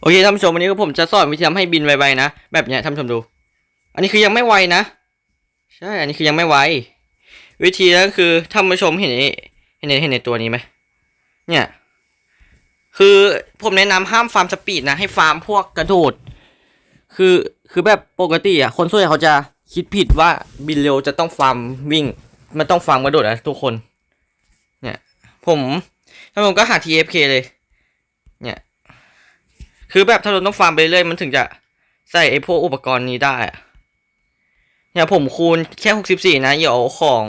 โอเคท่านผู้ชมวันนี้ก็ผมจะสอนวิธีทำให้บินไวๆนะ แบบเนี้ยท่านผู้ชมดู อันนี้คือยังไม่ไวนะ ใช่ อันนี้คือยังไม่ไว วิธีก็คือท่านผู้ชมเห็นอ้เห็นเห็นในตัวนี้ไหมเนี่ย คือผมแนะนำห้ามฟาร์มสปีดนะ ให้ฟาร์มพวกกระโดด คือคือแบบปกติอะคนส่วนใหญ่เขาจะคิดผิดว่าบินเร็วจะต้องฟาร์มวิ่ง มันต้องฟาร์มกระโดดนะทุกคน เนี่ย ผมถ้านผมก็หา TFK เลย เนี่ย คือแบบถ้าเราต้องฟาร์มไปเรื่อยมันถึงจะใส่ไอ้พวกอุปกรณ์นี้ได้อะเนี่ยผมคูณแค่หกสิบสี่นะเดี๋ยวของ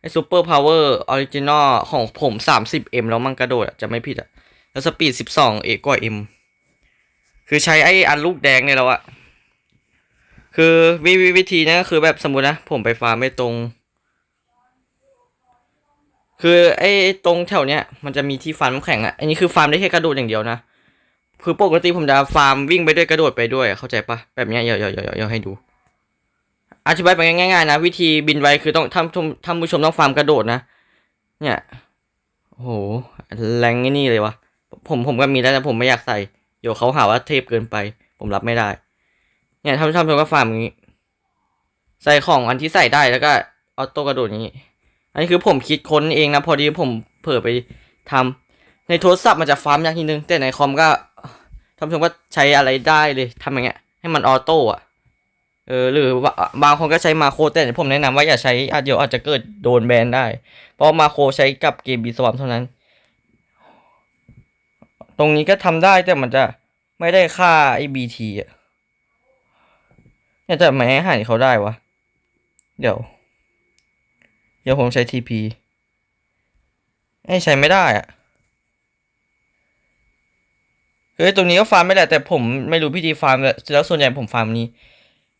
ไอ้ซูเปอร์พาวเวอร์ออริจินอลของผมสามสิบเอ็มแล้วมันกระโดดจะไม่ผิดอะแล้วสปีดสิบสองเอกกว่าเอ็มคือใช้ไอ้อันลูกแดงเนี่ยแล้วอะคือวิวิวิธีนี้ก็คือแบบสมมตินะ ผมไปฟาร์มไม่ตรง คือไอ้ตรงแถวเนี้ยมันจะมีที่ฟาร์มน้ำแข็งอะอันนี้คือฟาร์มได้แค่กระโดดอย่างเดียวนะ คือปกติผมจะฟาร์มวิ่งไปด้วยกระโดดไปด้วยเข้าใจปะแบบนี้ยเดี๋ยวเดี๋ยวเดี๋ยวให้ดู อธิบายไปง่ายๆนะวิธีบินไวคือต้องท่านท่านผู้ชมต้องฟาร์มกระโดดนะ เนี่ยโอ้โหแรงนี่เลยวะผมผมก็มีแล้วแต่ผมไม่อยากใส่เดี๋ยวเขาหาว่าเทพเกินไป ผมรับไม่ได้ เนี่ยท่านท่านผู้ชมก็ฟาร์มอย่างนี้ ใส่ของอันที่ใส่ได้แล้วก็ออโต้กระโดดอย่างนี้ อันนี้คือผมคิดค้นเองนะพอดีผมเผลอไปทำในโทรศัพท์มันจะฟาร์มยากนิดนึงแต่ในคอมก็ ท่านผู้ชมก็ใช้อะไรได้เลยทำอย่างเงี้ย ให้มันออโต้อะเออหรือบางคนก็ใช้มาโครแต่ผมแนะนำว่าอย่าใช้อาจเดี๋ยวอาจจะเกิดโดนแบนได้ เพราะมาโครใช้กับเกมบีสวามเท่านั้น ตรงนี้ก็ทำได้แต่มันจะไม่ได้ค่าไอ้บีทีอะเนี่ยแต่ไม่ให้หายเขาได้วะ เดี๋ยว เดี๋ยวผมใช้ TP ไอ้ใช้ไม่ได้อะ เฮ้ยตรงนี้ก็ฟาร์มไม่ได้แต่ผมไม่รู้พิธีฟาร์มแล้วแล้วส่วนใหญ่ผมฟาร์มนี้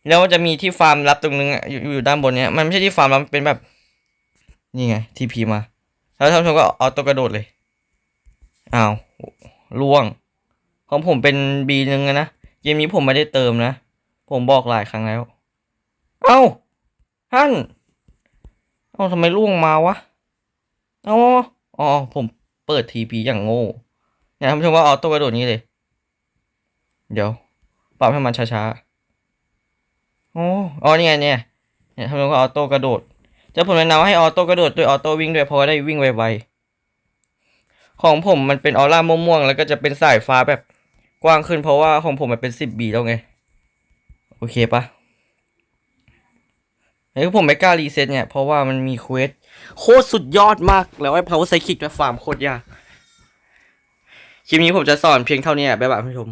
แล้วมันจะมีที่ฟาร์มลับตรงนึงอะอยู่อยู่ด้านบนเนี้ยมันไม่ใช่ที่ฟาร์มแล้วมันเป็นแบบ นี่ไง TP มา แล้วท่านผู้ชมก็เอาตัวกระโดดเลยอ้าวล่วง ของผมเป็น B นึงนะเกมนี้ผมไม่ได้เติมนะ ผมบอกหลายครั้งแล้ว เอ้าท่านเอ้าทำไมล่วงมาวะเอ้าอ๋อผมเปิดทีพีอย่างโง่เนี่ยท่านผู้ชมว่าออโต้กระโดดนี้เลย เดี๋ยว ปรับให้มันช้าๆ โอ้อ๋อนี่ไงเนี่ยเนี่ยท่านผู้ชมก็ออโต้กระโดด จะผมแนะนำให้ออโต้กระโดดด้วยออโต้วิ่งด้วยเพราะได้วิ่งไวๆ ของผมมันเป็นออร่าม่วงๆ แล้วก็จะเป็นสายฟ้าแบบกว้างขึ้น เพราะว่าของผมมันเป็นสิบบีแล้วไง โอเคปะเฮ้ยผมไม่กล้ารีเซ็ตเนี่ยเพราะว่ามันมีเควสโคตรสุดยอดมาก แล้วไอ้ power cyclic และฟาร์มโคตรยาก คลิปนี้ผมจะสอนเพียงเท่านี้บ๊ายบายผู้ชม